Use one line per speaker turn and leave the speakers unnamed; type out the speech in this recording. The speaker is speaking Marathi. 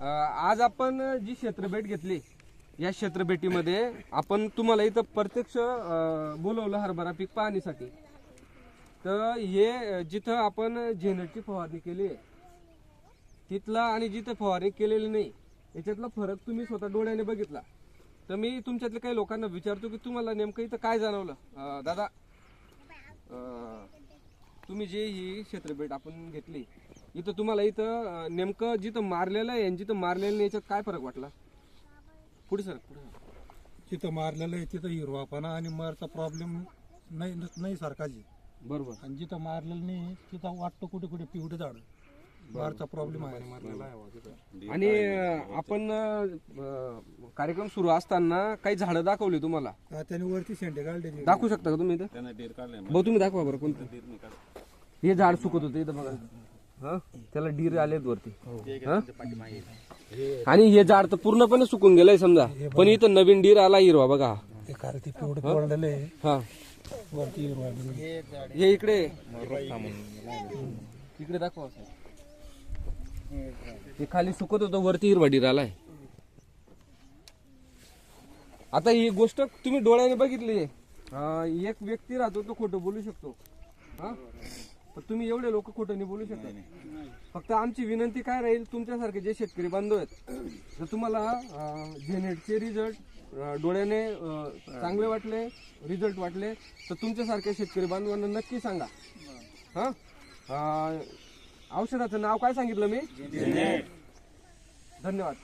आज आपण जी क्षेत्रभेट घेतली या क्षेत्रभेटीमध्ये आपण तुम्हाला इथं प्रत्यक्ष बोलवलं हरभरा पीक पाहण्यासाठी तर हे जिथं आपण झेनटची फवारणी केली आहे तिथला आणि जिथं फवारणी केलेली नाही याच्यातला फरक तुम्ही स्वतः डोळ्याने बघितला. तर मी तुमच्यातल्या काही लोकांना विचारतो की तुम्हाला नेमकं इथं काय जाणवलं? दादा तुम्ही जे ही क्षेत्रभेट आपण घेतली इथं तुम्हाला इथं नेमकं जिथं मारलेलं आहे आणि जिथं मारलेलं नाही याच्यात काय फरक वाटला? पुढे सर पुढे सर.
तिथं मारलेलं आहे तिथं हिरवापणा आणि मरचा प्रॉब्लेम नाही नाही सारखाची
बरोबर.
आणि जिथं मारलेलं नाही तिथं वाटतं कुठे कुठे पिवडे झाड. मारचा प्रॉब्लेम आहे.
आणि अं, आपण अं, कार्यक्रम सुरू असताना काही झाडं दाखवली तुम्हाला?
त्याने वरती शेंडे काढले
दाखवू शकता का तुम्ही इथं? भाऊ तुम्ही दाखवा बरं कोणतं. हे झाड सुकत होते इथं बघा. हा? त्याला डीर आलेत वरती. हा? आणि हे झाड तर पूर्णपणे सुकून गेलंय समजा. पण इथं नवीन डीर आला हिरवा बघा.
ते कारण ते पिवडे पडलेले आहे.
हा.
वरती हिरवा आहे.
हे इकडे. इकडे दाखवा. हे खाली सुकत होतं वरती हिरवा डीर आलाय. आता ही गोष्ट तुम्ही डोळ्याने बघितली. अं, एक व्यक्ती राहतो तो खोटं बोलू शकतो. हा? पण तुम्ही एवढे लोक खोटं नाही बोलू शकत. फक्त आमची विनंती काय राहील तुमच्यासारखे जे शेतकरी बांधव आहेत तर तुम्हाला जेनेटचे रिझल्ट डोळ्याने चांगले वाटले रिझल्ट वाटले तर तुमच्यासारख्या शेतकरी बांधवांना नक्की सांगा. हा? औषधाचं नाव काय सांगितलं मी? धन्यवाद.